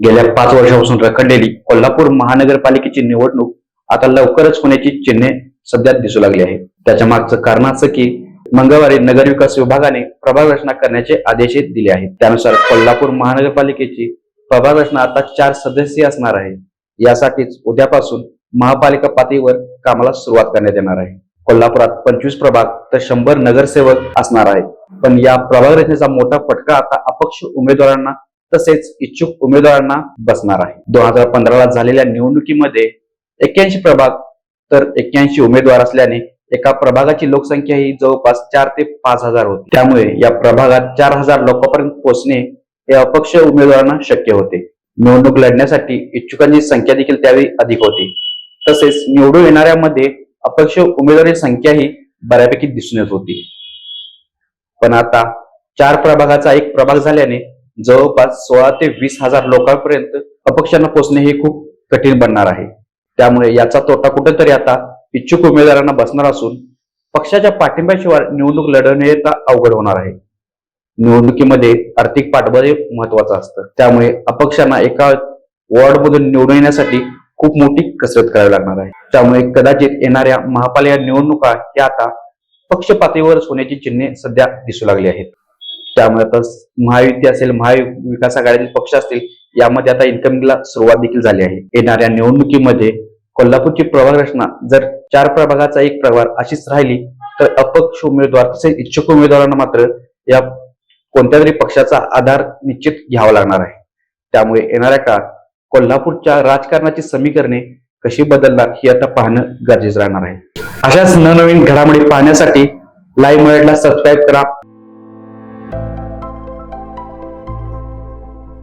गेल्या पाच वर्षापासून रखडलेली कोल्हापूर महानगरपालिकेची निवडणूक आता लवकरच होण्याची चिन्हे सध्या दिसू लागली आहे त्याच्या मागचं कारण असं की मंगळवारी नगरविकास विभागाने प्रभाग रचना करण्याचे आदेश दिले आहेत. त्यानुसार कोल्हापूर महानगरपालिकेची प्रभाग रचना आता चार सदस्य असणार आहे. यासाठीच उद्यापासून महापालिका पातळीवर कामाला सुरुवात करण्यात येणार आहे. कोल्हापुरात पंचवीस प्रभाग तर शंभर नगरसेवक असणार आहेत. पण या प्रभाग रचनेचा मोठा फटका आता अपक्ष उमेदवारांना तसेच इच्छुक उमेदवारांना बसणार आहे. दोन हजार पंधराला झालेल्या निवडणुकीमध्ये एक्क्याऐंशी प्रभाग तर एक्क्याऐंशी उमेदवार असल्याने एका प्रभागाची लोकसंख्या ही जवळपास चार ते पाच हजार होती. त्यामुळे या प्रभागात चार हजार लोकांपर्यंत पोहोचणे हे अपक्ष उमेदवारांना शक्य होते. निवडणूक लढण्यासाठी इच्छुकांची संख्या देखील त्यावेळी अधिक होती. तसेच निवडून येणाऱ्यामध्ये अपक्ष उमेदवारांची संख्याही बऱ्यापैकी दिसून येत होती. पण आता चार प्रभागाचा एक प्रभाग झाल्याने जवळपास सोळा ते वीस हजार लोकांपर्यंत अपक्षांना पोहोचणे हे खूप कठीण बनणार आहे. त्यामुळे याचा तोटा कुठेतरी आता इच्छुक उमेदवारांना बसणार असून पक्षाच्या पाठिंब्याशिवाय निवडणूक लढवणे अवघड होणार आहे. निवडणुकीमध्ये आर्थिक पाठबळ महत्वाचं असतं. त्यामुळे अपक्षांना एका वॉर्डमधून निवडून येण्यासाठी खूप मोठी कसरत करावी लागणार आहे. त्यामुळे कदाचित येणाऱ्या महापालिका निवडणुका या आता पक्ष पातळीवरच होण्याची चिन्हे सध्या दिसू लागली आहेत. त्यामुळे आता महायुती असेल महाविकास आघाडीतील पक्ष असतील यामध्ये आता इन्कमिंगला सुरुवात देखील झाली आहे. येणाऱ्या निवडणुकीमध्ये कोल्हापूरची प्रभाग रचना जर चार प्रभागाचा एक प्रभाग अशीच राहिली तर अपक्ष उमेदवार तसेच इच्छुक उमेदवारांना मात्र या कोणत्या तरी पक्षाचा आधार निश्चित घ्यावा लागणार आहे. त्यामुळे येणाऱ्या काळात कोल्हापूरच्या राजकारणाची समीकरणे कशी बदलणार हे आता पाहणं गरजेचं राहणार आहे. अशाच नवनवीन घडामोडी पाहण्यासाठी लाईव्ह मराठीला सबस्क्राईब करा.